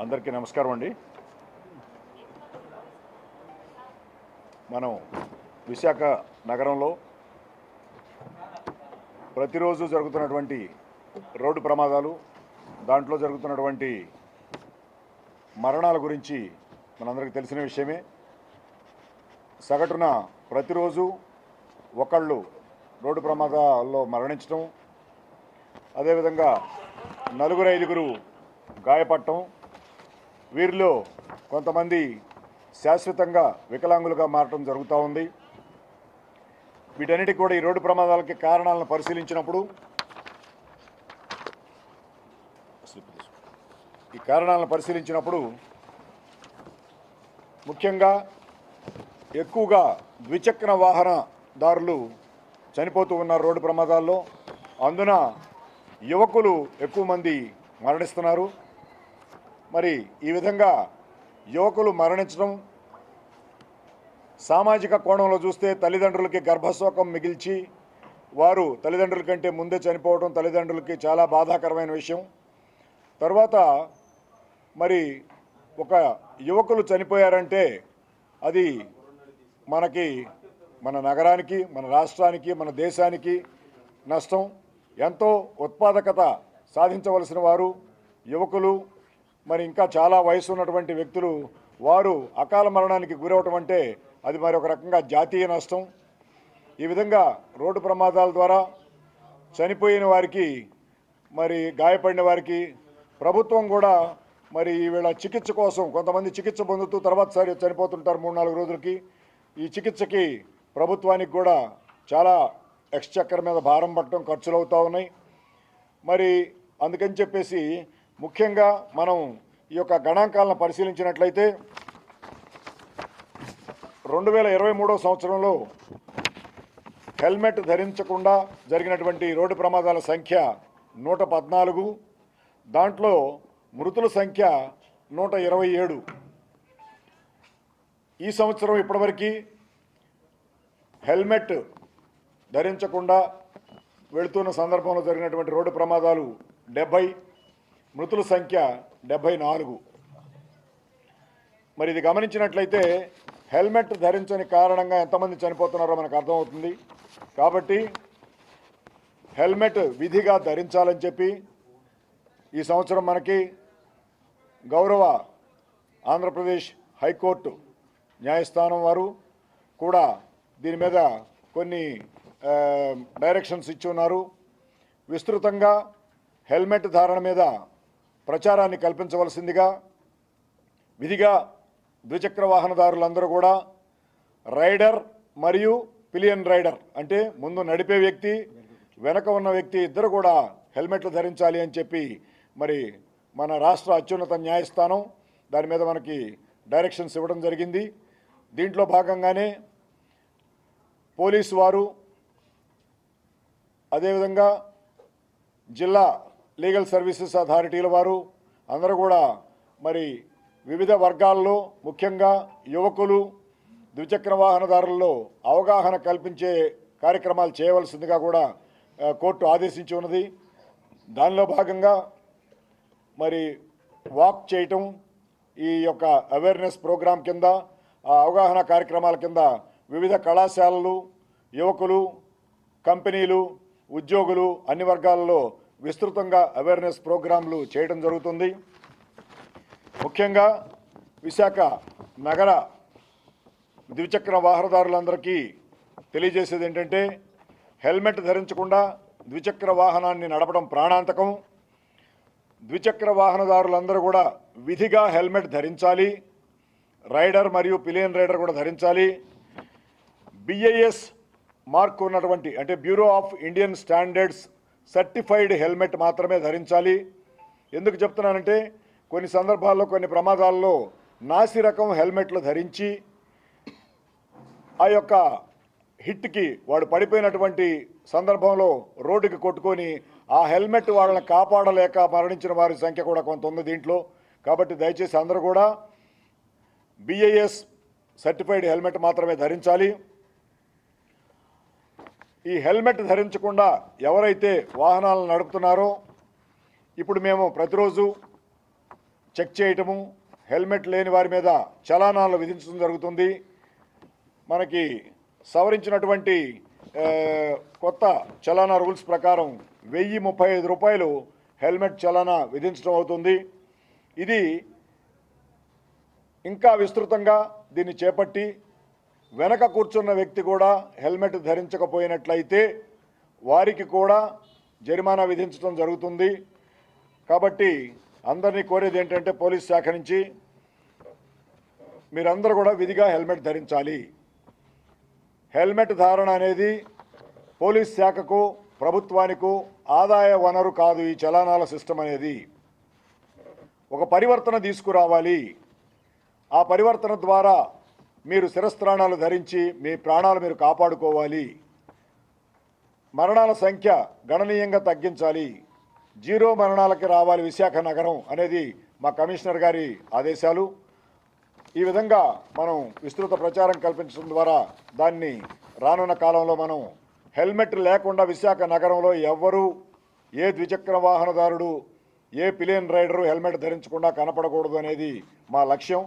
అందరికీ నమస్కారం అండి. మనం విశాఖ నగరంలో ప్రతిరోజు జరుగుతున్నటువంటి రోడ్డు ప్రమాదాలు దాంట్లో జరుగుతున్నటువంటి మరణాల గురించి మనందరికీ తెలిసిన విషయమే. సగటున ప్రతిరోజు ఒకళ్ళు రోడ్డు ప్రమాదాల్లో మరణించడం అదేవిధంగా నలుగురు ఐదుగురు గాయపడటం వీరిలో కొంతమంది శాశ్వతంగా వికలాంగులుగా మారటం జరుగుతూ ఉంది. వీటన్నిటికి కూడా ఈ రోడ్డు ప్రమాదాలకి కారణాలను పరిశీలించినప్పుడు ఈ కారణాలను పరిశీలించినప్పుడు ముఖ్యంగా ఎక్కువగా ద్విచక్ర వాహనదారులు చనిపోతూ ఉన్నారు రోడ్డు ప్రమాదాల్లో. అందున యువకులు ఎక్కువ మంది మరణిస్తున్నారు. మరి ఈ విధంగా యువకులు మరణించడం సామాజిక కోణంలో చూస్తే తల్లిదండ్రులకి గర్భశోకం మిగిల్చి వారు తల్లిదండ్రుల కంటే ముందే చనిపోవడం తల్లిదండ్రులకి చాలా బాధాకరమైన విషయం. తర్వాత మరి ఒక యువకులు చనిపోయారంటే అది మనకి మన నగరానికి మన రాష్ట్రానికి మన దేశానికి నష్టం. ఎంతో ఉత్పాదకత సాధించవలసిన వారు యువకులు మరి ఇంకా చాలా వయసు ఉన్నటువంటి వ్యక్తులు వారు అకాల మరణానికి గురవటం అంటే అది మరి ఒక రకంగా జాతీయ నష్టం. ఈ విధంగా రోడ్డు ప్రమాదాల ద్వారా చనిపోయిన వారికి మరి గాయపడిన వారికి ప్రభుత్వం కూడా మరి ఈవేళ చికిత్స కోసం కొంతమంది చికిత్స పొందుతూ తర్వాత సరి చనిపోతుంటారు మూడు నాలుగు రోజులకి. ఈ చికిత్సకి ప్రభుత్వానికి కూడా చాలా ఎక్స్చక్కర్ మీద భారం పట్టడం ఖర్చులు అవుతూ ఉన్నాయి. మరి అందుకని చెప్పేసి ముఖ్యంగా మనం ఈ యొక్క గణాంకాలను పరిశీలించినట్లయితే రెండు వేల ఇరవై మూడో సంవత్సరంలో హెల్మెట్ ధరించకుండా జరిగినటువంటి రోడ్డు ప్రమాదాల సంఖ్య నూట పద్నాలుగు దాంట్లో మృతుల సంఖ్య నూట ఇరవై ఏడు. ఈ సంవత్సరం ఇప్పటివరకు హెల్మెట్ ధరించకుండా వెళుతున్న సందర్భంలో జరిగినటువంటి రోడ్డు ప్రమాదాలు డెబ్బై మృతుల సంఖ్య డెబ్బై నాలుగు. మరి ఇది గమనించినట్లయితే హెల్మెట్ ధరించని కారణంగా ఎంతమంది చనిపోతున్నారో మనకు అర్థమవుతుంది. కాబట్టి హెల్మెట్ విధిగా ధరించాలని చెప్పి ఈ సంవత్సరం మనకి గౌరవ ఆంధ్రప్రదేశ్ హైకోర్టు న్యాయస్థానం వారు కూడా దీని మీద కొన్ని డైరెక్షన్స్ ఇచ్చి ఉన్నారు. విస్తృతంగా హెల్మెట్ ధారణ మీద ప్రచారాన్ని కల్పించవలసిందిగా విధిగా ద్విచక్ర వాహనదారులందరూ కూడా రైడర్ మరియు పిలియన్ రైడర్ అంటే ముందు నడిపే వ్యక్తి వెనక ఉన్న వ్యక్తి ఇద్దరు కూడా హెల్మెట్లు ధరించాలి అని చెప్పి మరి మన రాష్ట్ర అత్యున్నత న్యాయస్థానం దాని మీద మనకి డైరెక్షన్స్ ఇవ్వడం జరిగింది. దీంట్లో భాగంగానే పోలీసు వారు అదేవిధంగా జిల్లా లీగల్ సర్వీసెస్ అథారిటీల వారు అందరూ కూడా మరి వివిధ వర్గాల్లో ముఖ్యంగా యువకులు ద్విచక్ర వాహనదారుల్లో అవగాహన కల్పించే కార్యక్రమాలు చేయవలసిందిగా కూడా కోర్టు ఆదేశించి ఉన్నది. దానిలో భాగంగా మరి వాక్ చేయటం ఈ యొక్క అవేర్నెస్ ప్రోగ్రాం కింద ఆ అవగాహన కార్యక్రమాల కింద వివిధ కళాశాలలు యువకులు కంపెనీలు ఉద్యోగులు అన్ని వర్గాలలో విస్తృతంగా అవేర్నెస్ ప్రోగ్రాంలు చేయడం జరుగుతుంది. ముఖ్యంగా విశాఖ నగర ద్విచక్ర వాహనదారులందరికీ తెలియజేసేది ఏంటంటే హెల్మెట్ ధరించకుండా ద్విచక్ర వాహనాన్ని నడపడం ప్రాణాంతకం. ద్విచక్ర వాహనదారులందరూ కూడా విధిగా హెల్మెట్ ధరించాలి. రైడర్ మరియు పిలియన్ రైడర్ కూడా ధరించాలి. బిఐఎస్ మార్క్ ఉన్నటువంటి అంటే bureau of Indian standards certified helmet మాత్రమే ధరించాలి. ఎందుకు చెప్తున్నానంటే కొన్ని సందర్భాల్లో కొన్ని ప్రమాదాల్లో నాసి రకం హెల్మెట్లు ధరించి ఆ యొక్క హిట్కి వాడు పడిపోయినటువంటి సందర్భంలో రోడ్డుకి కొట్టుకొని ఆ హెల్మెట్ వాళ్ళని కాపాడలేక మరణించిన వారి సంఖ్య కూడా కొంత ఉంది దీంట్లో. కాబట్టి దయచేసి అందరూ కూడా బిఐఎస్ సర్టిఫైడ్ హెల్మెట్ మాత్రమే ధరించాలి. ఈ హెల్మెట్ ధరించకుండా ఎవరైతే వాహనాలను నడుపుతున్నారో ఇప్పుడు మేము ప్రతిరోజు చెక్ చేయటము హెల్మెట్ లేని వారి మీద చలానాలు విధించడం జరుగుతుంది. మనకి సవరించినటువంటి కొత్త చలానా రూల్స్ ప్రకారం వెయ్యి ముప్పై ఐదు రూపాయలు హెల్మెట్ చలానా విధించడం అవుతుంది. ఇది ఇంకా విస్తృతంగా దీన్ని చేపట్టి వెనక కూర్చున్న వ్యక్తి కూడా హెల్మెట్ ధరించకపోయినట్లయితే వారికి కూడా జరిమానా విధించడం జరుగుతుంది. కాబట్టి అందరినీ కోరేది ఏంటంటే పోలీస్ శాఖ నుంచి మీరందరూ కూడా విధిగా హెల్మెట్ ధరించాలి. హెల్మెట్ ధారణ అనేది పోలీస్ శాఖకు ప్రభుత్వానికి ఆదాయ వనరు కాదు ఈ చలానాల సిస్టమ్ అనేది. ఒక పరివర్తన తీసుకురావాలి. ఆ పరివర్తన ద్వారా మీరు శిరస్త్రాణాలు ధరించి మీ ప్రాణాలు మీరు కాపాడుకోవాలి. మరణాల సంఖ్య గణనీయంగా తగ్గించాలి. జీరో మరణాలకి రావాలి విశాఖ నగరం అనేది మా కమిషనర్ గారి ఆదేశాలు. ఈ విధంగా మనం విస్తృత ప్రచారం కల్పించడం ద్వారా దాన్ని రానున్న కాలంలో మనం హెల్మెట్ లేకుండా విశాఖ నగరంలో ఎవ్వరూ ఏ ద్విచక్ర వాహనదారుడు ఏ పిలియన్ రైడరు హెల్మెట్ ధరించకుండా కనపడకూడదు అనేది మా లక్ష్యం.